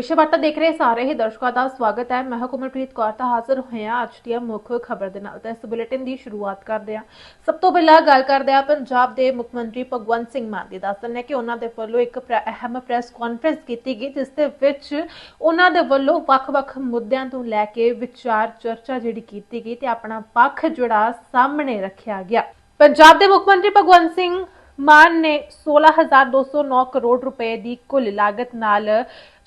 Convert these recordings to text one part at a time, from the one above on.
ਵਿਸ਼ਵਵਾਰਤਾ ਦੇਖ ਰਹੇ ਸਾਰੇ ਹੀ ਦਰਸ਼ਕਾਂ ਦਾ ਸਵਾਗਤ ਹੈ। ਮੈਂ ਹਾਂ ਕੌਰ, ਤਾਂ ਹਾਜ਼ਰ ਹੋਏ ਅੱਜ ਦੀਆਂ ਮੁੱਖ ਖਬਰ ਦੇ ਨਾਲ। ਤਾਂ ਇਸ ਬੁਲੇਟਿਨ ਦੀ ਸ਼ੁਰੂਆਤ ਕਰਦੇ ਹਾਂ। ਸਭ ਤੋਂ ਪਹਿਲਾਂ ਗੱਲ ਕਰਦੇ ਹਾਂ ਪੰਜਾਬ ਦੇ ਮੁੱਖ ਮੰਤਰੀ ਭਗਵੰਤ ਸਿੰਘ ਮਾਨ ਦੀ। ਦੱਸਣ ਹੈ ਕਿ ਉਹਨਾਂ ਦੇ ਵੱਲੋਂ ਇੱਕ ਅਹਿਮ ਪ੍ਰੈਸ ਕਾਨਫਰੰਸ ਕੀਤੀ ਗਈ, ਜਿਸ ਦੇ ਵਿੱਚ ਉਹਨਾਂ ਦੇ ਵੱਲੋਂ ਵੱਖ-ਵੱਖ ਮੁੱਦਿਆਂ ਤੋਂ ਲੈ ਕੇ ਵਿਚਾਰ ਚਰਚਾ ਜਿਹੜੀ ਕੀਤੀ ਗਈ ਤੇ ਆਪਣਾ ਪੱਖ ਜਿਹੜਾ ਸਾਹਮਣੇ ਰੱਖਿਆ ਗਿਆ। ਪੰਜਾਬ ਦੇ ਮੁੱਖ ਮੰਤਰੀ ਭਗਵੰਤ ਸਿੰਘ ਮਾਨ ਨੇ 16209 ਕਰੋੜ ਰੁਪਏ ਦੀ ਕੁੱਲ ਲਾਗਤ ਨਾਲ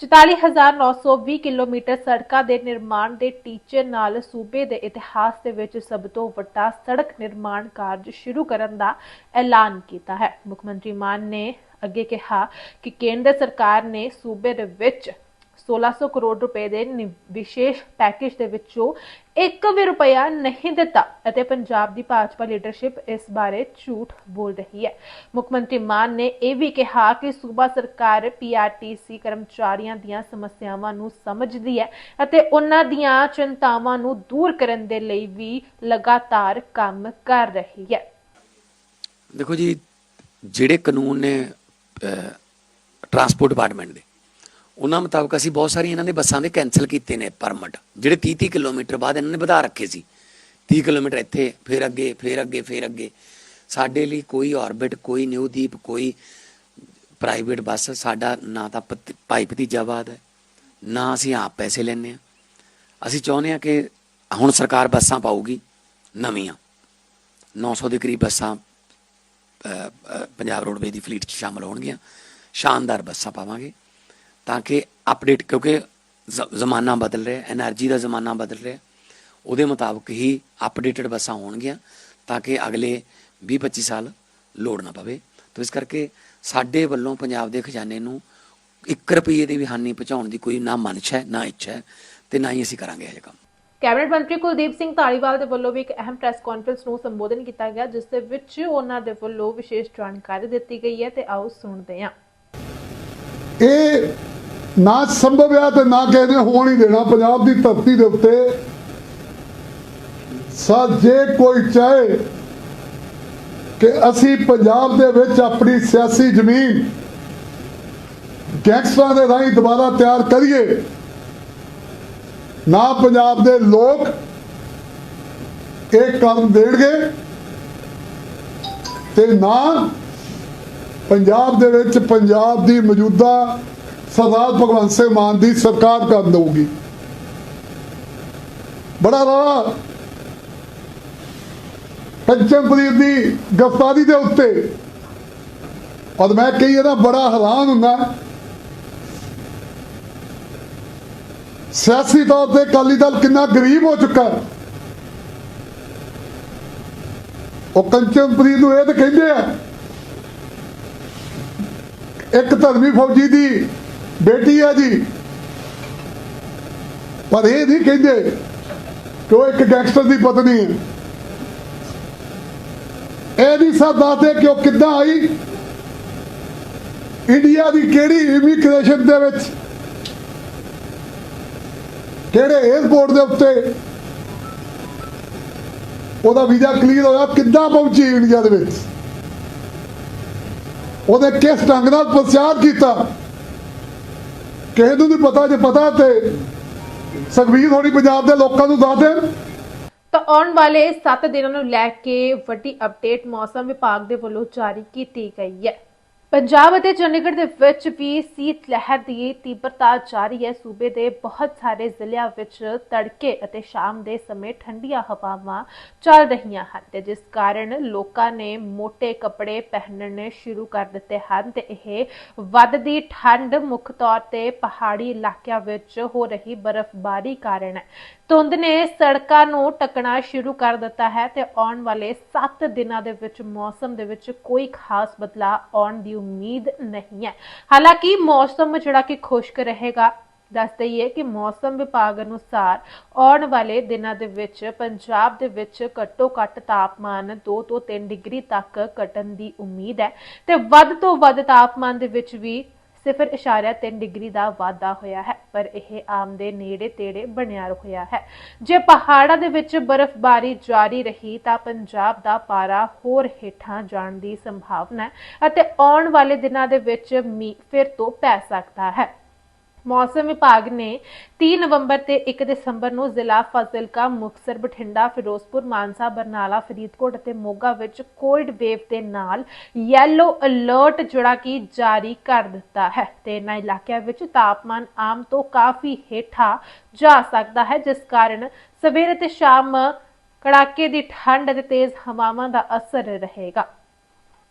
44920 ਕਿਲੋਮੀਟਰ ਸੜਕਾਂ ਦੇ ਨਿਰਮਾਣ ਦੇ ਟੀਚੇ ਨਾਲ ਸੂਬੇ ਦੇ ਇਤਿਹਾਸ ਦੇ ਵਿੱਚ ਸਭ ਤੋਂ ਵੱਡਾ ਸੜਕ ਨਿਰਮਾਣ ਕਾਰਜ ਸ਼ੁਰੂ ਕਰਨ ਦਾ ਐਲਾਨ ਕੀਤਾ ਹੈ। ਮੁੱਖ ਮੰਤਰੀ ਮਾਨ ਨੇ ਅੱਗੇ ਕਿਹਾ ਕਿ ਕੇਂਦਰ ਸਰਕਾਰ ਨੇ ਸੂਬੇ ਦੇ ਵਿੱਚ 1600 ਕਰੋੜ ਰੁਪਏ ਦੇ ਵਿਸ਼ੇਸ਼ ਪੈਕੇਜ ਦੇ ਵਿੱਚੋਂ ਇੱਕ ਵੀ ਰੁਪਇਆ ਨਹੀਂ ਦਿੱਤਾ ਅਤੇ ਪੰਜਾਬ ਦੀ ਭਾਜਪਾ ਲੀਡਰਸ਼ਿਪ ਇਸ ਬਾਰੇ ਝੂਠ ਬੋਲ ਰਹੀ ਹੈ। ਮੁੱਖ ਮੰਤਰੀ ਮਾਨ ਨੇ ਇਹ ਵੀ ਕਿਹਾ ਕਿ ਸੂਬਾ ਸਰਕਾਰ ਪੀਆਰਟੀਸੀ ਕਰਮਚਾਰੀਆਂ ਦੀਆਂ ਸਮੱਸਿਆਵਾਂ ਨੂੰ ਸਮਝਦੀ ਹੈ ਅਤੇ ਉਹਨਾਂ ਦੀਆਂ ਚਿੰਤਾਵਾਂ ਨੂੰ ਦੂਰ ਕਰਨ ਦੇ ਲਈ ਵੀ ਲਗਾਤਾਰ ਕੰਮ ਕਰ ਰਹੀ ਹੈ। ਦੇਖੋ ਜੀ, ਜਿਹੜੇ ਕਾਨੂੰਨ ਨੇ ਟਰਾਂਸਪੋਰਟ ਡਿਪਾਰਟਮੈਂਟ ਦੇ ਉਹਨਾਂ ਮੁਤਾਬਕ ਅਸੀਂ ਬਹੁਤ ਸਾਰੀ ਇਹਨਾਂ ਦੇ ਬੱਸਾਂ ਦੇ ਕੈਨਸਲ ਕੀਤੇ ਨੇ ਪਰਮਿਟ ਜਿਹੜੇ 30 30 ਕਿਲੋਮੀਟਰ ਬਾਅਦ ਇਹਨਾਂ ਨੇ ਵਧਾ ਰੱਖੇ ਸੀ। 30 ਕਿਲੋਮੀਟਰ ਇੱਥੇ, ਫਿਰ ਅੱਗੇ ਫਿਰ ਅੱਗੇ ਫਿਰ ਅੱਗੇ। ਸਾਡੇ ਲਈ ਕੋਈ ਆਰਬਿਟ ਕੋਈ ਨਿਊਦੀਪ ਕੋਈ ਪ੍ਰਾਈਵੇਟ ਬੱਸ, ਸਾਡਾ ਨਾ ਤਾਂ ਭਤ- ਭਾਈ ਭਤੀਜਾਵਾਦ ਹੈ, ਨਾ ਅਸੀਂ ਆਪ ਪੈਸੇ ਲੈਣੇ ਆ ਅਸੀਂ ਚਾਹੁੰਦੇ ਆ ਕਿ ਹੁਣ ਸਰਕਾਰ ਬੱਸਾਂ ਪਾਊਗੀ, ਨਵੀਆਂ। 900 ਦੇ ਕਰੀਬ ਬੱਸਾਂ ਪੰਜਾਬ ਰੋਡਵੇਜ਼ ਦੀ ਫਲੀਟ 'ਚ ਸ਼ਾਮਲ ਹੋਣਗੀਆਂ। ਸ਼ਾਨਦਾਰ ਬੱਸਾਂ ਪਾਵਾਂਗੇ। ਤਾਂ ਕਿ ਅਪਡੇਟ ਕਿਉਂਕਿ ਜ਼ਮਾਨਾ ਬਦਲ ਰਿਹਾ એનર્ਜੀ ਦਾ ਜ਼ਮਾਨਾ ਬਦਲ ਰਿਹਾ ਉਹਦੇ ਮੁਤਾਬਕ ਹੀ ਅਪਡੇਟਡ ਬੱਸਾਂ ਹੋਣਗੀਆਂ ਤਾਂ ਕਿ ਅਗਲੇ 20-25 ਸਾਲ ਲੋੜ ਨਾ ਪਵੇ ਤੋ ਇਸ ਕਰਕੇ ਸਾਡੇ ਵੱਲੋਂ ਪੰਜਾਬ ਦੇ ਖਜ਼ਾਨੇ ਨੂੰ 1 ਰੁਪਏ ਦੀ ਵੀ ਹਾਨੀ ਪਹੁੰਚਾਉਣ ਦੀ ਕੋਈ ਨਾ ਮਨਸ਼ਾ ਹੈ ਨਾ ਇੱਛਾ ਹੈ ਤੇ ਨਾ ਹੀ ਅਸੀਂ ਕਰਾਂਗੇ ਇਹ ਕੰਮ ਕੈਬਨਿਟ ਮੰਤਰੀ ਕੁਲਦੀਪ ਸਿੰਘ ਧਾਲੀਵਾਲ ਦੇ ਵੱਲੋਂ ਵੀ ਇੱਕ ਅਹਿਮ ਪ੍ਰੈਸ ਕਾਨਫਰੰਸ ਨੂੰ ਸੰਬੋਧਨ ਕੀਤਾ ਗਿਆ ਜਿਸ ਦੇ ਵਿੱਚ ਉਹਨਾਂ ਦੇ ਵੱਲੋਂ ਵਿਸ਼ੇਸ਼ ਜਾਣਕਾਰੀ ਦਿੱਤੀ ਗਈ ਹੈ ਤੇ ਆਓ ਸੁਣਦੇ ਹਾਂ ਇਹ ਨਾ ਸੰਭਵ ਆ ਤੇ ਨਾ ਕਿਸੇ ਨੇ ਹੋਣ ਹੀ ਦੇਣਾ। ਪੰਜਾਬ ਦੀ ਧਰਤੀ ਦੇ ਉੱਤੇ ਸਾ ਜੇ ਕੋਈ ਚਾਹੇ ਕਿ ਅਸੀਂ ਪੰਜਾਬ ਦੇ ਵਿੱਚ ਆਪਣੀ ਸਿਆਸੀ ਜ਼ਮੀਨ ਗੈਂਗਸਟਰਾਂ ਦੇ ਰਾਹੀਂ ਦੁਬਾਰਾ ਤਿਆਰ ਕਰੀਏ, ਨਾ ਪੰਜਾਬ ਦੇ ਲੋਕ ਇਹ ਕੰਮ ਦੇਣਗੇ ਤੇ ਨਾ ਪੰਜਾਬ ਦੇ ਵਿੱਚ ਪੰਜਾਬ ਦੀ ਮੌਜੂਦਾ ਸਰਦਾਰ ਭਗਵੰਤ ਸਿੰਘ ਮਾਨ ਦੀ ਸਰਕਾਰ ਕਰ ਦਊਗੀ। ਬੜਾ ਰੌਲਾ। ਪੰਚਮਪ੍ਰੀਤ ਦੀ ਗ੍ਰਿਫਤਾਰੀ ਦੇ ਉੱਤੇ। ਔਰ ਮੈਂ ਕਹੀ ਇਹਦਾ ਬੜਾ ਹੈਰਾਨ ਹੁੰਦਾ। ਸਿਆਸੀ ਤੌਰ ਤੇ ਅਕਾਲੀ ਦਲ ਕਿੰਨਾ ਗਰੀਬ ਹੋ ਚੁੱਕਾ ਹੈ। ਉਹ ਕੰਚਨਪ੍ਰੀਤ ਨੂੰ ਇਹ ਤਾਂ ਕਹਿੰਦੇ ਆ, ਇੱਕ ਧਰਮੀ ਫੌਜੀ ਦੀ ਬੇਟੀ ਹੈ ਜੀ। ਪਰ ਇਹ ਨਹੀਂ ਕਹਿੰਦੇ ਕਿ ਉਹ ਇੱਕ ਗੈਂਗਸਟਰ ਦੀ ਪਤਨੀ ਹੈ। ਇਹ ਨਹੀਂ ਸਭ ਦੱਸਦੇ ਕਿ ਉਹ ਕਿੱਦਾਂ ਆਈ। ਇੰਡੀਆ ਦੀ ਕਿਹੜੀ ਇਮੀਗ੍ਰੇਸ਼ਨ ਦੇ ਵਿੱਚ ਕਿਹੜੇ 에ਅਰਪੋਰਟ ਦੇ ਉੱਤੇ ਉਹਦਾ ਵੀਜ਼ਾ ਕਲੀਅਰ ਹੋਇਆ, ਕਿੱਦਾਂ ਪਹੁੰਚੀ ਇੰਡੀਆ ਦੇ ਵਿੱਚ। ਉਹਦੇ ਕਿਸ ਢੰਗ ਨਾਲ ਪ੍ਰਚਾਰ ਕੀਤਾ? ਕਿਸੇ ਨੂੰ ਨਹੀਂ ਪਤਾ ਜੇ ਪਤਾ ਤੇ ਸੁਖਬੀਰ ਹੋਣੀ ਪੰਜਾਬ ਦੇ ਲੋਕਾਂ ਨੂੰ ਦੱਸ ਦੇਣ। ਤਾਂ ਆਉਣ ਵਾਲੇ 7 ਦਿਨਾਂ ਨੂੰ ਲੈ ਕੇ ਵੱਡੀ ਅਪਡੇਟ ਮੌਸਮ ਵਿਭਾਗ ਦੇ ਵੱਲੋਂ ਜਾਰੀ ਕੀਤੀ ਗਈ ਹੈ। ਪੰਜਾਬ ਅਤੇ ਚੰਡੀਗੜ੍ਹ ਦੇ ਵਿੱਚ ਵੀ ਸੀਤ ਲਹਿਰ ਦੀ ਤੀਬਰਤਾ ਜਾਰੀ ਹੈ। ਸੂਬੇ ਦੇ ਬਹੁਤ ਸਾਰੇ ਜ਼ਿਲ੍ਹਿਆਂ ਵਿੱਚ ਤੜਕੇ ਅਤੇ ਸ਼ਾਮ ਦੇ ਸਮੇਂ ਠੰਡੀਆਂ ਹਵਾਵਾਂ ਚੱਲ ਰਹੀਆਂ ਹਨ ਤੇ ਜਿਸ ਕਾਰਨ ਲੋਕਾਂ ਨੇ ਮੋٹے ਕੱਪੜੇ ਪਹਿਨਣੇ ਸ਼ੁਰੂ ਕਰ ਦਿੱਤੇ ਹਨ ਤੇ ਇਹ ਵੱਧਦੀ ਠੰਡ ਮੁੱਖ ਤੌਰ ਤੇ ਪਹਾੜੀ ਇਲਾਕਿਆਂ ਵਿੱਚ ਹੋ ਰਹੀ ਬਰਫ਼ਬਾਰੀ ਕਾਰਨ ਹੈ। ਧੁੰਦ ਨੇ ਸੜਕਾਂ ਨੂੰ ਟਕਣਾ ਸ਼ੁਰੂ ਕਰ ਦਿੱਤਾ ਹੈ ਤੇ ਆਉਣ ਵਾਲੇ 7 ਦਿਨਾਂ ਦੇ ਵਿੱਚ ਮੌਸਮ ਦੇ ਵਿੱਚ ਕੋਈ ਖਾਸ ਬਦਲਾਅ ਆਉਣ ਦੀ ਉਮੀਦ ਨਹੀਂ ਹੈ। ਹਾਲਾਂਕਿ ਮੌਸਮ ਜਿਹੜਾ ਕਿ ਖੁਸ਼ਕ ਰਹੇਗਾ, ਦੱਸ ਦਈਏ ਕਿ ਮੌਸਮ ਵਿਭਾਗ ਅਨੁਸਾਰ ਆਉਣ ਵਾਲੇ ਦਿਨਾਂ ਦੇ ਵਿੱਚ ਪੰਜਾਬ ਦੇ ਵਿੱਚ ਘੱਟੋ ਘੱਟ ਤਾਪਮਾਨ 2 ਤੋਂ 3 ਡਿਗਰੀ ਤੱਕ ਘਟਣ ਦੀ ਉਮੀਦ ਹੈ ਤੇ ਵੱਧ ਤੋਂ ਵੱਧ ਤਾਪਮਾਨ ਦੇ ਵਿੱਚ ਵੀ 0.3 ਡਿਗਰੀ ਦਾ ਵਾਧਾ ਹੋਇਆ ਹੈ, ਪਰ ਇਹ ਆਮ ਦੇ ਨੇੜੇ ਤੇੜੇ ਬਣਿਆ ਹੋਇਆ ਹੈ। ਜੇ ਪਹਾੜਾਂ ਦੇ ਵਿੱਚ ਬਰਫ਼ਬਾਰੀ ਜਾਰੀ ਰਹੀ, ਤਾਂ ਪੰਜਾਬ ਦਾ ਪਾਰਾ ਹੋਰ ਹੇਠਾਂ ਜਾਣ ਦੀ ਸੰਭਾਵਨਾ ਹੈ ਅਤੇ ਆਉਣ ਵਾਲੇ ਦਿਨਾਂ ਦੇ ਵਿੱਚ ਮੀਂਹ ਫਿਰ ਤੋਂ ਪੈ ਸਕਦਾ ਹੈ। ਮੌਸਮ ਵਿਭਾਗ ਨੇ 3 ਨਵੰਬਰ ਤੇ 1 ਦਸੰਬਰ ਨੂੰ ਜ਼ਿਲ੍ਹਾ ਫਾਜ਼ਿਲਕਾ, ਮੁਕਤਸਰ, ਬਠਿੰਡਾ, ਫਿਰੋਜ਼ਪੁਰ, ਮਾਨਸਾ, ਬਰਨਾਲਾ, ਫਰੀਦਕੋਟ ਅਤੇ ਮੋਗਾ ਵਿੱਚ ਕੋਲਡ ਵੇਵ ਦੇ ਨਾਲ ਯੈਲੋ ਅਲਰਟ ਜਿਹੜਾ ਕਿ ਜਾਰੀ ਕਰ ਦਿੱਤਾ ਹੈ ਤੇ ਇਹਨਾਂ ਇਲਾਕਿਆਂ ਵਿੱਚ ਤਾਪਮਾਨ ਆਮ ਤੋਂ ਕਾਫੀ ਹੇਠਾਂ ਜਾ ਸਕਦਾ ਹੈ, ਜਿਸ ਕਾਰਨ ਸਵੇਰ ਤੇ ਸ਼ਾਮ ਕੜਾਕੇ ਦੀ ਠੰਡ ਅਤੇ ਤੇਜ਼ ਹਵਾਵਾਂ ਦਾ ਅਸਰ ਰਹੇਗਾ।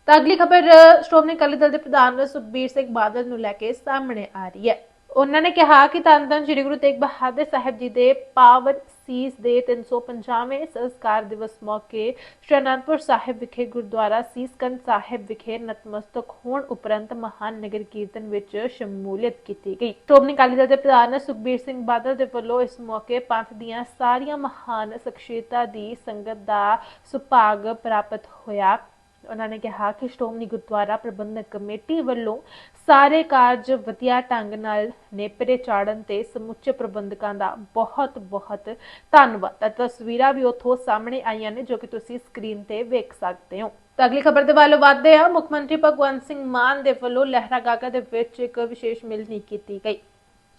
ਤਾਂ ਅਗਲੀ ਖਬਰ, ਸ਼੍ਰੋਮਣੀ ਅਕਾਲੀ ਦਲ ਦੇ ਪ੍ਰਧਾਨ ਸੁਖਬੀਰ ਸਿੰਘ ਬਾਦਲ ਨੂੰ ਲੈ ਕੇ ਸਾਹਮਣੇ ਆ ਰਹੀ ਹੈ। ਉਹਨਾਂ ਨੇ ਕਿਹਾ ਕਿ ਧੰਨ ਸ੍ਰੀ ਗੁਰੂ ਤੇਗ ਬਹਾਦਰ ਸਾਹਿਬ ਜੀ ਦੇ ਪਾਵਨ ਸੀਸ ਦੇ 350ਵੇਂ ਸੰਸਕਾਰ ਦਿਵਸ ਮੌਕੇ ਸ਼੍ਰੀ ਸਾਹਿਬ ਵਿਖੇ, ਗੁਰਦੁਆਰਾ ਸੀਸਕੰਦ ਸਾਹਿਬ ਵਿਖੇ ਨਤਮਸਤਕ ਹੋਣ ਉਪਰੰਤ ਮਹਾਨ ਨਗਰ ਕੀਰਤਨ ਵਿੱਚ ਸ਼ਮੂਲੀਅਤ ਕੀਤੀ ਗਈ। ਸ਼੍ਰੋਮਣੀ ਅਕਾਲੀ ਦਲ ਦੇ ਪ੍ਰਧਾਨ ਸੁਖਬੀਰ ਸਿੰਘ ਬਾਦਲ ਦੇ ਵੱਲੋਂ ਇਸ ਮੌਕੇ ਪੰਥ ਦੀਆਂ ਸਾਰੀਆਂ ਮਹਾਨ ਸ਼ਖਸੀਅਤਾਂ ਦੀ ਸੰਗਤ ਦਾ ਸੁਭਾਗ ਪ੍ਰਾਪਤ ਹੋਇਆ। ਉਹਨਾਂ ਨੇ ਕਿਹਾ ਕਿ ਸ਼੍ਰੋਮਣੀ ਗੁਰਦੁਆਰਾ ਪ੍ਰਬੰਧਕ ਕਮੇਟੀ ਵੱਲੋਂ ਸਾਰੇ ਕਾਰਜ ਵਧੀਆ ਢੰਗ ਨਾਲ ਨੇਪਰੇ ਚਾੜਨ ਤੇ ਸਮੁੱਚੇ ਪ੍ਰਬੰਧਕਾਂ ਦਾ ਬਹੁਤ ਬਹੁਤ ਧੰਨਵਾਦ। ਤਸਵੀਰਾਂ ਵੀ ਉੱਥੋਂ ਸਾਹਮਣੇ ਆਈਆਂ ਨੇ ਜੋ ਕਿ ਤੁਸੀਂ ਸਕਰੀਨ ਤੇ ਵੇਖ ਸਕਦੇ ਹੋ। ਤਾਂ ਅਗਲੀ ਖਬਰ ਦੇ ਵੱਲ ਵਧਦੇ ਹਾਂ। ਮੁੱਖ ਮੰਤਰੀ ਭਗਵੰਤ ਸਿੰਘ ਮਾਨ ਦੇ ਵੱਲੋਂ ਲਹਿਰਾ ਗਾਗਾ ਦੇ ਵਿੱਚ ਇੱਕ ਵਿਸ਼ੇਸ਼ ਮਿਲਣੀ ਕੀਤੀ ਗਈ।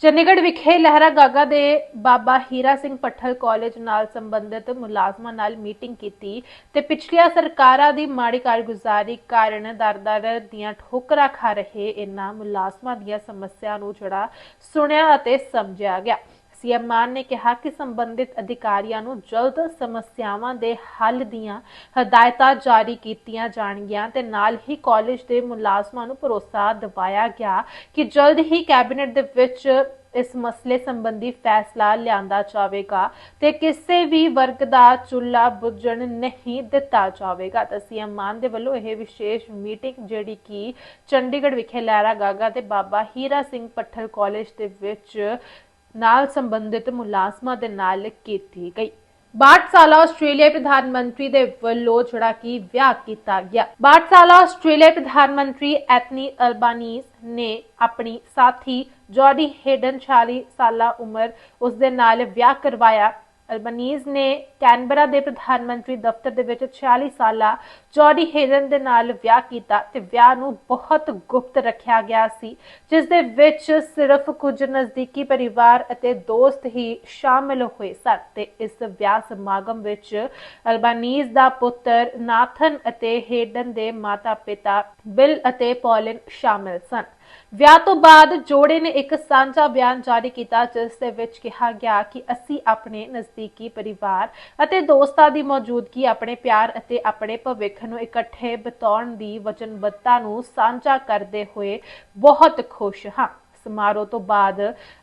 ਚੰਡੀਗੜ੍ਹ ਵਿਖੇ ਲਹਿਰਾ ਗਾਗਾ ਦੇ ਬਾਬਾ ਹੀਰਾ ਸਿੰਘ ਪੱਠਲ ਕਾਲਜ ਨਾਲ ਸੰਬੰਧਿਤ ਮੁਲਾਜ਼ਮਾਂ ਨਾਲ ਮੀਟਿੰਗ ਕੀਤੀ ਤੇ ਪਿਛਲੀਆਂ ਸਰਕਾਰਾਂ ਦੀ ਮਾੜੀ ਕਾਰਗੁਜ਼ਾਰੀ ਕਾਰਨ ਦਰ-ਦਰ ਦੀਆਂ ਠੋਕਰਾਂ ਖਾ ਰਹੇ ਇਨ੍ਹਾਂ ਮੁਲਾਜ਼ਮਾਂ ਦੀਆਂ ਸਮੱਸਿਆ ਨੂੰ ਜਿਹੜਾ ਸੁਣਿਆ ਅਤੇ ਸਮਝਿਆ ਗਿਆ। ਸੀਐਮ ਮਾਨ ਨੇ ਕਿਹਾ ਕਿ ਸੰਬੰਧਿਤ ਅਧਿਕਾਰੀਆਂ ਨੂੰ ਜਲਦ ਸਮੱਸਿਆਵਾਂ ਦੇ ਹੱਲ ਦੀਆਂ ਹਦਾਇਤਾਂ ਜਾਰੀ ਕੀਤੀਆਂ ਜਾਣਗੀਆਂ ਤੇ ਨਾਲ ਹੀ ਕਾਲਜ ਦੇ ਮੁਲਾਜ਼ਮਾਂ ਨੂੰ ਭਰੋਸਾ ਦਿਵਾਇਆ ਗਿਆ ਕਿ ਜਲਦ ਹੀ ਕੈਬਨਿਟ ਦੇ ਵਿੱਚ ਇਸ ਮਸਲੇ ਸੰਬੰਧੀ ਫੈਸਲਾ ਲਿਆਂਦਾ ਜਾਵੇਗਾ ਤੇ ਕਿਸੇ ਵੀ ਵਰਗ ਦਾ ਚੁੱਲ੍ਹਾ ਬੁੱਝਣ ਨਹੀਂ ਦਿੱਤਾ ਜਾਵੇਗਾ। ਤਾਂ ਸੀਐਮ ਮਾਨ ਦੇ ਵੱਲੋਂ ਇਹ ਵਿਸ਼ੇਸ਼ ਮੀਟਿੰਗ ਜਿਹੜੀ ਕਿ ਚੰਡੀਗੜ੍ਹ ਵਿਖੇ ਲਹਿਰਾ ਗਾਗਾ ਤੇ ਬਾਬਾ ਹੀਰਾ ਸਿੰਘ ਪੱਠਲ ਕਾਲਜ ਦੇ ਵਿੱਚ ਨਾਲ ਸੰਬੰਧਿਤ ਮੁਲਾਜ਼ਮਾਂ ਦੇ ਨਾਲ ਕੀਤੀ ਗਈ। 62 ਸਾਲਾ ਆਸਟ੍ਰੇਲੀਆ ਪ੍ਰਧਾਨ ਮੰਤਰੀ ਦੇ ਵੱਲੋਂ ਜਿਹੜਾ ਕਿ ਵਿਆਹ ਕੀਤਾ ਗਿਆ। 62 ਸਾਲਾ ਆਸਟ੍ਰੇਲੀਆ ਪ੍ਰਧਾਨ ਮੰਤਰੀ ਐਥਨੀ ਅਲਬਾਨੀਜ਼ ਨੇ ਆਪਣੀ ਸਾਥੀ ਜੋਡੀ ਹੇਡਨ 40 ਸਾਲਾ ਉਮਰ ਉਸ ਦੇ ਨਾਲ ਵਿਆਹ ਕਰਵਾਇਆ। ਅਲਬਾਨੀਜ਼ ਨੇ ਕੈਨਬਰਾ ਦੇ ਪ੍ਰਧਾਨ ਮੰਤਰੀ ਦਫ਼ਤਰ ਦੇ ਵਿੱਚ 46 ਸਾਲਾ ਜੌਡੀ ਹੇਰਨ ਦੇ ਨਾਲ ਵਿਆਹ ਕੀਤਾ ਤੇ ਵਿਆਹ ਨੂੰ ਬਹੁਤ ਗੁਪਤ ਰੱਖਿਆ ਗਿਆ ਸੀ, ਜਿਸ ਦੇ ਵਿੱਚ ਸਿਰਫ ਕੁਝ ਨਜ਼ਦੀਕੀ ਪਰਿਵਾਰ ਅਤੇ ਦੋਸਤ ਹੀ ਸ਼ਾਮਲ ਹੋਏ ਸਨ ਤੇ ਇਸ ਵਿਆਹ ਸਮਾਗਮ ਵਿੱਚ ਅਲਬਾਨੀਜ਼ ਦਾ ਪੁੱਤਰ ਨਾਥਨ ਅਤੇ ਹੇਡਨ ਦੇ ਮਾਤਾ-ਪਿਤਾ ਬਿਲ ਅਤੇ ਪੌਲਿਨ ਸ਼ਾਮਲ ਸਨ। ਵਿਆਹ ਤੋਂ ਬਾਅਦ ਜੋੜੇ ਨੇ ਇੱਕ ਸਾਂਝਾ ਬਿਆਨ ਜਾਰੀ ਕੀਤਾ, ਜਿਸ ਦੇ ਵਿੱਚ ਕਿਹਾ ਗਿਆ ਕਿ ਅਸੀਂ ਆਪਣੇ ਨਜ਼ਦੀਕੀ ਪਰਿਵਾਰ ਅਤੇ ਦੋਸਤਾਂ ਦੀ ਮੌਜੂਦਗੀ, ਆਪਣੇ ਪਿਆਰ ਅਤੇ ਆਪਣੇ ਭਵਿੱਖ ਨੂੰ ਇਕੱਠੇ ਬਿਤਾਉਣ ਦੀ ਵਚਨਬੱਧਤਾ ਨੂੰ ਸਾਂਝਾ ਕਰਦੇ ਹੋਏ ਬਹੁਤ ਖੁਸ਼ ਹਾਂ। ਸਮਾਰੋਹ ਤੋਂ ਬਾਅਦ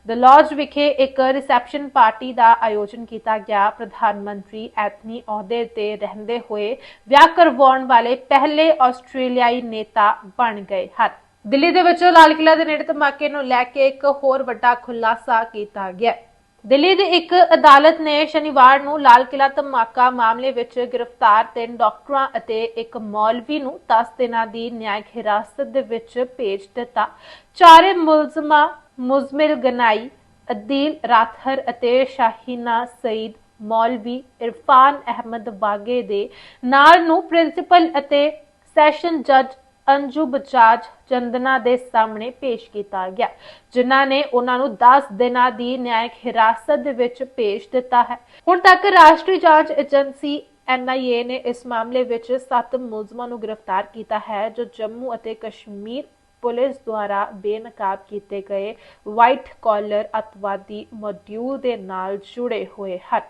ਦ ਲੌਜ ਵਿਖੇ ਇੱਕ ਰਿਸੈਪਸ਼ਨ ਪਾਰਟੀ ਦਾ ਆਯੋਜਨ ਕੀਤਾ ਗਿਆ। ਪ੍ਰਧਾਨ ਮੰਤਰੀ ਐਥਨੀ ਅਹੁਦੇ ਤੇ ਰਹਿੰਦੇ ਹੋਏ ਵਿਆਹ ਕਰਵਾਉਣ ਵਾਲੇ ਪਹਿਲੇ ਆਸਟ੍ਰੇਲੀਆਈ ਨੇਤਾ ਬਣ ਗਏ ਹਨ। ਦਿੱਲੀ ਦੇ ਵਿੱਚ ਲਾਲ ਕਿਲ੍ਹਾ ਦੇ ਨੇੜੇ ਧਮਾਕੇ ਨੂੰ ਲੈ ਕੇ ਇੱਕ ਹੋਰ ਵੱਡਾ ਖੁਲਾਸਾ ਕੀਤਾ ਗਿਆ। ਦਿੱਲੀ ਦੀ ਇੱਕ ਅਦਾਲਤ ਨੇ ਸ਼ਨੀਵਾਰ ਨੂੰ ਲਾਲ ਕਿਲ੍ਹਾ ਧਮਾਕਾ ਮਾਮਲੇ ਵਿੱਚ ਗ੍ਰਿਫਤਾਰ ਤਿੰਨ ਡਾਕਟਰਾਂ ਅਤੇ ਇੱਕ ਮੌਲਵੀ ਨੂੰ 10 ਦਿਨਾਂ ਦੀ ਨਿਆਇਕ ਹਿਰਾਸਤ ਦੇ ਵਿੱਚ ਭੇਜ ਦਿੱਤਾ। ਚਾਰੇ ਮੁਲਜ਼ਮਾਂ, ਮੁਜ਼ਮਿਲ ਗਨਾਈ, ਅਦੀਲ ਰਾਥਰ ਅਤੇ ਸ਼ਾਹੀਨਾ ਸਈਦ ਮੌਲਵੀ ਇਰਫਾਨ ਅਹਿਮਦ ਬਾਗੇ ਦੇ ਨਾਲ ਨੂੰ ਪ੍ਰਿੰਸੀਪਲ ਅਤੇ ਸੈਸ਼ਨ ਜੱਜ ਅੰਜੂ ਬਜਾਜ ਚੰਦਨਾ ਦੇ ਸਾਹਮਣੇ ਪੇਸ਼ ਕੀਤਾ ਗਿਆ, ਜਿਨ੍ਹਾਂ ਨੇ ਉਹਨਾਂ ਨੂੰ 10 ਦਿਨਾਂ ਦੀ ਨਿਆਇਕ ਹਿਰਾਸਤ ਦੇ ਵਿੱਚ ਭੇਜ ਦਿੱਤਾ ਹੈ। ਹੁਣ ਤੱਕ ਰਾਸ਼ਟਰੀ ਜਾਂਚ ਏਜੰਸੀ ਐਨਆਈਏ ਨੇ ਇਸ ਮਾਮਲੇ ਵਿੱਚ 7 ਮੁਲਜ਼ਮਾਂ ਨੂੰ ਗ੍ਰਿਫਤਾਰ ਕੀਤਾ ਹੈ, ਜੋ ਜੰਮੂ ਅਤੇ ਕਸ਼ਮੀਰ ਪੁਲਿਸ ਦੁਆਰਾ ਬੇਨਕਾਬ ਕੀਤੇ ਗਏ ਵਾਈਟ ਕਾਲਰ ਅਤਵਾਦੀ ਮੋਡਿਊਲ ਦੇ ਨਾਲ ਜੁੜੇ ਹੋਏ ਹਨ।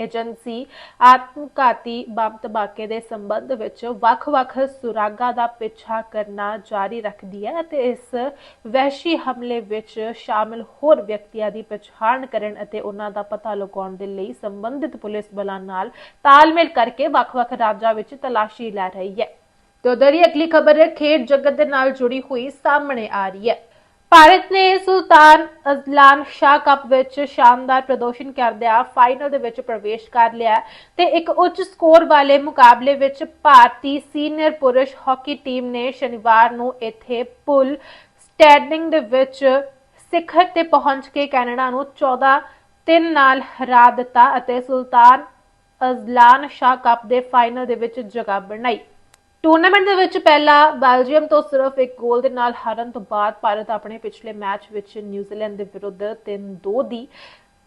ਏਜੰਸੀ ਆਤਮਘਾਤੀ ਬੰਬ ਧਮਾਕੇ ਦੇ ਸੰਬੰਧ ਵਿੱਚ ਵੱਖ-ਵੱਖ ਸੁਰਾਗਾਂ ਦਾ ਪਿੱਛਾ ਕਰਨਾ ਜਾਰੀ ਰੱਖਦੀ ਹੈ ਅਤੇ ਇਸ ਵਹਿਸ਼ੀ ਹਮਲੇ ਵਿੱਚ ਸ਼ਾਮਲ ਹੋਰ ਵਿਅਕਤੀਆਂ ਦੀ ਪਛਾਣ ਕਰਨ ਅਤੇ ਉਹਨਾਂ ਦਾ ਪਤਾ ਲਗਾਉਣ ਦੇ ਲਈ ਸੰਬੰਧਿਤ ਪੁਲਿਸ ਬਲਾਂ ਨਾਲ ਤਾਲਮੇਲ ਕਰਕੇ ਵੱਖ-ਵੱਖ ਰਾਜਾਂ ਵਿੱਚ ਤਲਾਸ਼ੀ ਲੈ ਰਹੀ ਹੈ। ਤੇ ਉਧਰ ਹੀ ਅਗਲੀ ਖਬਰ ਖੇਡ ਜਗਤ ਦੇ ਨਾਲ ਜੁੜੀ ਹੋਈ ਸਾਹਮਣੇ ਆ ਰਹੀ ਹੈ। ਭਾਰਤ ਨੇ ਸੁਲਤਾਨ ਅਜ਼ਲਾਨ ਸ਼ਾਹ ਕੱਪ ਵਿੱਚ ਸ਼ਾਨਦਾਰ ਪ੍ਰਦਰਸ਼ਨ ਕਰਦਿਆਂ ਫਾਈਨਲ ਦੇ ਵਿੱਚ ਪ੍ਰਵੇਸ਼ ਕਰ ਲਿਆ ਹੈ ਤੇ ਇੱਕ ਉੱਚ ਸਕੋਰ ਵਾਲੇ ਮੁਕਾਬਲੇ ਵਿੱਚ ਭਾਰਤੀ ਸੀਨੀਅਰ ਪੁਰਸ਼ ਹਾਕੀ ਟੀਮ ਨੇ ਸ਼ਨੀਵਾਰ ਨੂੰ ਇੱਥੇ ਪੁਲ ਸਟੈਂਡਿੰਗ ਦੇ ਵਿੱਚ ਸਿਖਰ ਤੇ ਪਹੁੰਚ ਕੇ ਕੈਨੇਡਾ ਨੂੰ 14 3 ਨਾਲ ਹਰਾ ਦਿੱਤਾ ਅਤੇ ਸੁਲਤਾਨ ਅਜ਼ਲਾਨ ਸ਼ਾਹ ਕੱਪ ਦੇ ਫਾਈਨਲ ਦੇ ਵਿੱਚ ਜਗ੍ਹਾ ਬਣਾਈ। ਟੂਰਨਾਮੈਂਟ ਦੇ ਵਿੱਚ ਪਹਿਲਾ ਬੈਲਜੀਅਮ ਤੋਂ ਸਿਰਫ ਇੱਕ ਗੋਲ ਦੇ ਨਾਲ ਹਾਰਨ ਤੋਂ ਬਾਅਦ ਭਾਰਤ ਆਪਣੇ ਪਿਛਲੇ ਮੈਚ ਵਿੱਚ ਨਿਊਜ਼ੀਲੈਂਡ ਦੇ ਵਿਰੁੱਧ 3-2 ਦੀ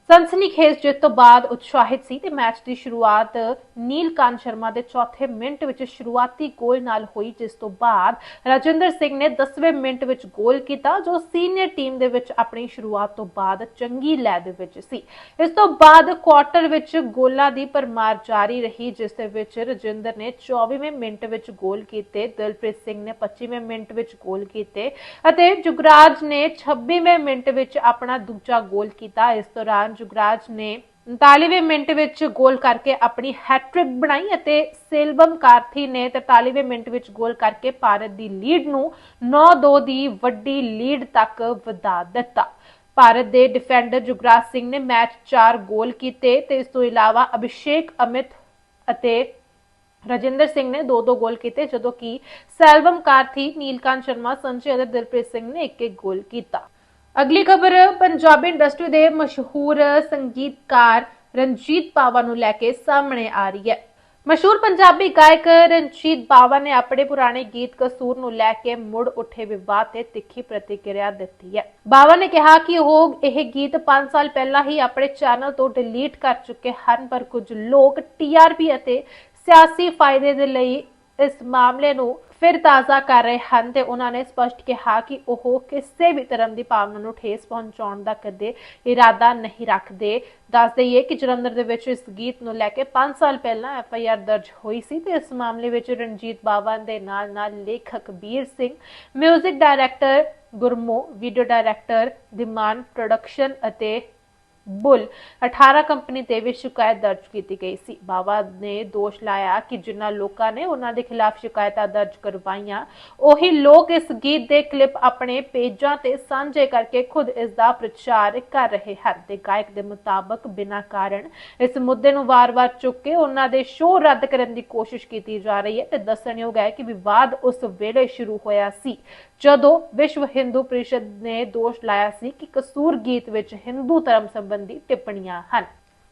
ਸਨਸਨੀਖੇਜ਼ ਜਿੱਤ ਤੋਂ ਬਾਅਦ ਉਤਸ਼ਾਹਿਤ ਸੀ ਤੇ ਮੈਚ ਦੀ ਸ਼ੁਰੂਆਤ ਨੀਲਕਾਂਤ ਸ਼ਰਮਾ ਦੇ ਚੌਥੇ ਮਿੰਟ ਵਿੱਚ ਸ਼ੁਰੂਆਤੀ ਗੋਲ ਨਾਲ ਹੋਈ, ਜਿਸ ਤੋਂ ਬਾਅਦ ਰਾਜਿੰਦਰ ਸਿੰਘ ਨੇ 10ਵੇਂ ਮਿੰਟ ਵਿੱਚ ਗੋਲ ਕੀਤਾ, ਜੋ ਸੀਨੀਅਰ ਟੀਮ ਦੇ ਵਿੱਚ ਆਪਣੀ ਸ਼ੁਰੂਆਤ ਤੋਂ ਬਾਅਦ ਚੰਗੀ ਲੈ ਦੇ ਵਿੱਚ ਸੀ। ਇਸ ਤੋਂ ਬਾਅਦ ਕੁਆਰਟਰ ਵਿੱਚ ਗੋਲਾਂ ਦੀ ਪਰਮਾਰ ਜਾਰੀ ਰਹੀ, ਜਿਸ ਦੇ ਵਿੱਚ ਰਜਿੰਦਰ ਨੇ 24ਵੇਂ ਮਿੰਟ ਵਿੱਚ ਗੋਲ ਕੀਤੇ, ਦਿਲਪ੍ਰੀਤ ਸਿੰਘ ਨੇ 25ਵੇਂ ਮਿੰਟ ਵਿੱਚ ਗੋਲ ਕੀਤੇ ਅਤੇ ਜੁਗਰਾਜ ਨੇ 26ਵੇਂ ਮਿੰਟ ਵਿੱਚ ਆਪਣਾ ਦੂਜਾ ਗੋਲ ਕੀਤਾ। ਇਸ ਦੌਰਾਨ ਜੁਗਰਾਜ ਨੇ 39ਵੇਂ ਮਿੰਟ ਵਿੱਚ ਗੋਲ ਕਰਕੇ ਆਪਣੀ ਹੈਟ੍ਰਿਕ ਬਣਾਈ ਅਤੇ ਸੇਲਬਮ ਕਾਰਥੀ ਨੇ 43ਵੇਂ ਮਿੰਟ ਵਿੱਚ ਗੋਲ ਕਰਕੇ ਭਾਰਤ ਦੀ ਲੀਡ ਨੂੰ 9-2 ਦੀ ਵੱਡੀ ਲੀਡ ਤੱਕ ਵਧਾ ਦਿੱਤਾ। ਭਾਰਤ ਦੇ ਡਿਫੈਂਡਰ ਜੁਗਰਾਜ ਸਿੰਘ ਨੇ ਮੈਚ 4 ਗੋਲ ਕੀਤੇ ਤੇ ਇਸ ਤੋਂ ਇਲਾਵਾ ਅਭਿਸ਼ੇਕ, ਅਮਿਤ ਅਤੇ ਰਜਿੰਦਰ ਸਿੰਘ ਨੇ ਦੋ ਦੋ ਗੋਲ ਕੀਤੇ, ਜਦੋਂ ਕਿ ਸੈਲਵਮ ਕਾਰਥੀ, ਨੀਲਕਾਂਤ ਸ਼ਰਮਾ, ਸੰਜੇ ਅਤੇ ਦਿਲਪ੍ਰੀਤ ਸਿੰਘ ਨੇ ਇੱਕ ਇੱਕ ਗੋਲ ਕੀਤਾ। ਅਗਲੀ ਖਬਰ, ਪੰਜਾਬੀ ਇੰਡਸਟਰੀ ਦੇ ਮਸ਼ਹੂਰ ਸੰਗੀਤਕਾਰ ਰਣਜੀਤ ਬਾਵਾ ਨੂੰ ਲੈ ਕੇ ਸਾਹਮਣੇ ਆ ਰਹੀ ਹੈ। ਮਸ਼ਹੂਰ ਪੰਜਾਬੀ ਗਾਇਕ ਰਣਜੀਤ ਬਾਵਾ ਨੇ ਆਪਣੇ ਪੁਰਾਣੇ ਗੀਤ ਕਸੂਰ ਨੂੰ ਲੈ ਕੇ ਮੁੜ ਉੱਠੇ ਵਿਵਾਦ ਤੇ ਤਿੱਖੀ ਪ੍ਰਤੀਕਿਰਿਆ ਦਿੱਤੀ ਹੈ। ਬਾਵਾ ਨੇ ਕਿਹਾ ਕਿ ਉਹ ਇਹ ਗੀਤ 5 ਸਾਲ ਪਹਿਲਾਂ ਹੀ ਆਪਣੇ ਚੈਨਲ ਤੋਂ ਡਿਲੀਟ ਕਰ ਚੁੱਕੇ ਹਨ, ਪਰ ਕੁਝ ਲੋਕ ਟੀਆਰਪੀ ਅਤੇ ਸਿਆਸੀ ਫਾਇਦੇ ਦੇ ਲਈ ਇਸ ਮਾਮਲੇ ਨੂੰ ਫਿਰ ਤਾਜ਼ਾ ਕਰ ਰਹੇ ਹਨ ਤੇ ਉਹਨਾਂ ਨੇ ਸਪਸ਼ਟ ਕਿਹਾ ਕਿ ਉਹ ਕਿਸੇ ਵੀ ਧਰਮ ਦੀ ਭਾਵਨਾ ਨੂੰ ਠੇਸ ਪਹੁੰਚਾਉਣ ਦਾ ਕਦੇ ਇਰਾਦਾ ਨਹੀਂ ਰੱਖਦੇ। ਦੱਸ ਦਈਏ ਕਿ ਜਲੰਧਰ ਦੇ ਵਿੱਚ ਇਸ ਗੀਤ ਨੂੰ ਲੈ ਕੇ 5 ਸਾਲ ਪਹਿਲਾਂ ਐਫ ਆਈ ਆਰ ਦਰਜ ਹੋਈ ਸੀ ਤੇ ਇਸ ਮਾਮਲੇ ਵਿੱਚ ਰਣਜੀਤ ਬਾਵਾ ਦੇ ਨਾਲ ਨਾਲ ਲੇਖਕ ਬੀਰ ਸਿੰਘ ਮਿਊਜ਼ਿਕ ਡਾਇਰੈਕਟਰ ਗੁਰਮੋ ਵੀਡੀਓ ਡਾਇਰੈਕਟਰ ਦਿਮਾਨ ਪ੍ਰੋਡਕਸ਼ਨ ਅਤੇ ਬੁੱਲ 18 ਕੰਪਨੀ ਤੇ ਵੀ ਸ਼ਿਕਾਇਤ ਦਰਜ ਕੀਤੀ ਗਈ ਸੀ। ਬਾਵਾ ਨੇ ਦੋਸ਼ ਲਾਇਆ ਕਿ ਜਿਨ੍ਹਾਂ ਲੋਕਾਂ ਨੇ ਉਹਨਾਂ ਦੇ ਖਿਲਾਫ ਸ਼ਿਕਾਇਤਾਂ ਦਰਜ ਕਰਵਾਈਆਂ, ਉਹੀ ਲੋਕ ਇਸ ਗੀਤ ਦੇ ਕਲਿੱਪ ਆਪਣੇ ਪੇਜਾਂ ਤੇ ਸਾਂਝੇ ਕਰਕੇ ਖੁਦ ਇਸ ਦਾ ਪ੍ਰਚਾਰ ਕਰ ਰਹੇ ਹਨ। ਤੇ ਗਾਇਕ ਦੇ ਮੁਤਾਬਕ ਬਿਨਾਂ ਕਾਰਨ ਇਸ ਮੁੱਦੇ ਨੂੰ ਵਾਰ-ਵਾਰ ਚੁੱਕ ਕੇ ਉਹਨਾਂ ਦੇ ਸ਼ੋਅ ਰੱਦ ਕਰਨ ਦੀ ਕੋਸ਼ਿਸ਼ ਕੀਤੀ ਜਾ ਰਹੀ ਹੈ ਤੇ ਦੱਸਣਯੋਗ ਹੈ ਕਿ ਵਿਵਾਦ ਉਸ ਵੇਲੇ ਸ਼ੁਰੂ ਹੋਇਆ ਸੀ ਜਦੋਂ ਵਿਸ਼ਵ ਹਿੰਦੂ ਪ੍ਰੀਸ਼ਦ ਨੇ ਦੋਸ਼ ਲਾਇਆ ਸੀ ਕਿ ਕਸੂਰ ਗੀਤ ਵਿੱਚ ਹਿੰਦੂ ਧਰਮ ਸੰਬੰਧੀ ਟਿੱਪਣੀਆਂ ਹਨ।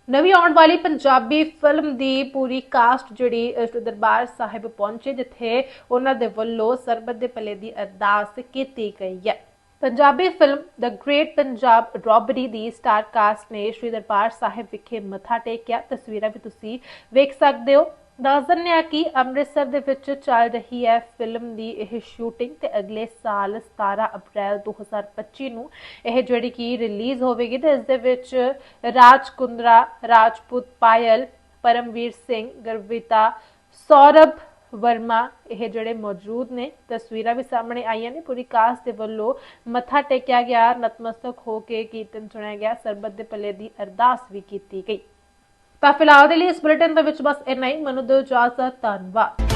ਨਵੀਂ ਆਉਣ ਵਾਲੀ ਪੰਜਾਬੀ ਫਿਲਮ ਦੀ ਪੂਰੀ ਕਾਸਟ ਜਿਹੜੀ ਦਰਬਾਰ ਸਾਹਿਬ ਪਹੁੰਚੇ, ਜਿੱਥੇ ਉਹਨਾਂ ਦੇ ਵੱਲੋਂ ਸਰਬਤ ਦੇ ਭਲੇ ਦੀ ਅਰਦਾਸ ਕੀਤੀ ਗਈ ਹੈ। Punjabi film the great Punjab robbery the star cast ਨੇ ਸ੍ਰੀ ਦਰਬਾਰ ਸਾਹਿਬ ਵਿਖੇ ਮੱਥਾ ਟੇਕਿਆ। ਤਸਵੀਰਾਂ ਵੀ ਤੁਸੀਂ ਵੇਖ ਸਕਦੇ ਹੋ। ਦੱਸ ਦਿੰਦੇ ਹਾਂ ਕਿ ਅੰਮ੍ਰਿਤਸਰ ਦੇ ਵਿੱਚ ਚੱਲ ਰਹੀ ਹੈ ਫਿਲਮ ਦੀ ਇਹ ਸ਼ੂਟਿੰਗ ਤੇ ਅਗਲੇ ਸਾਲ 17 ਅਪ੍ਰੈਲ 2025 ਨੂੰ ਇਹ ਜਿਹੜੀ ਕਿ ਰਿਲੀਜ਼ ਹੋਵੇਗੀ ਤੇ ਇਸ ਦੇ ਵਿੱਚ ਰਾਜ ਕੁੰਦਰਾ ਰਾਜਪੂਤ ਪਾਇਲ, ਪਰਮਵੀਰ ਸਿੰਘ, ਗਰਵਿਤਾ, ਸੌਰਭ ਵਰਮਾ ਇਹ ਜਿਹੜੇ ਮੌਜੂਦ ਨੇ, ਤਸਵੀਰਾਂ ਵੀ ਸਾਹਮਣੇ ਆਈਆਂ ਨੇ, ਪੂਰੀ ਕਾਸਟ ਦੇ ਵੱਲੋਂ ਮੱਥਾ ਟੇਕਿਆ ਗਿਆ, ਨਤਮਸਤਕ ਹੋ ਕੇ ਕੀਰਤਨ ਸੁਣਿਆ ਗਿਆ, ਸਰਬਤ ਦੇ ਭਲੇ ਦੀ ਅਰਦਾਸ ਵੀ ਕੀਤੀ ਗਈ। ਤਾਂ ਫਿਲਹਾਲ ਦੇ ਲਈ ਇਸ ਬੁਲੇਟਿਨ ਦੇ ਵਿੱਚ ਬਸ ਇੰਨਾ ਹੀ। ਮਨੁ ਦਿਓ ਇਜਾਜ਼ਤ, ਧੰਨਵਾਦ।